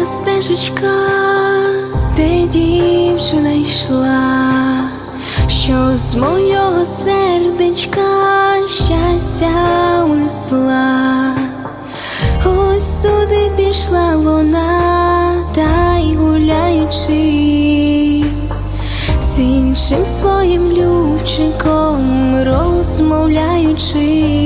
Тая стежечка, де дівчина йшла, що з мого сердечка щастя унесла. Ось туди пішла вона, та й гуляючи, з іншим своїм любчиком розмовляючи.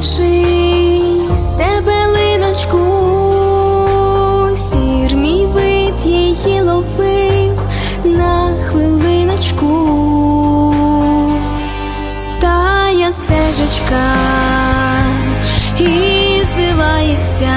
Потопаючи стебелиночку, сір мій вид її ловив на хвилиночку. Тая стежечка і звивається,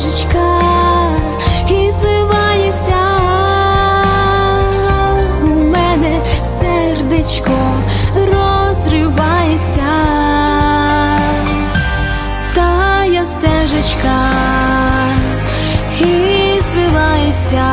стежечка і звивається у мене сердечко розривається. Тая стежечка і звивається,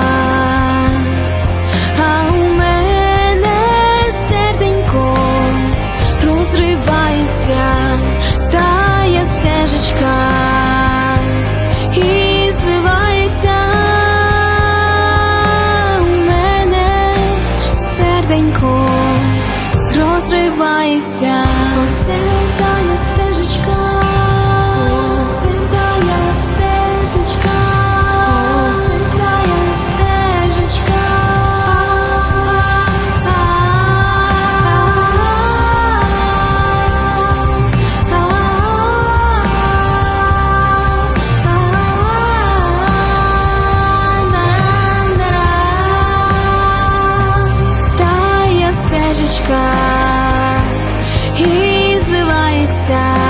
розривається, оце тая стежечка, оце тая стежечка, оце стежечка, тая стежечка. pensar.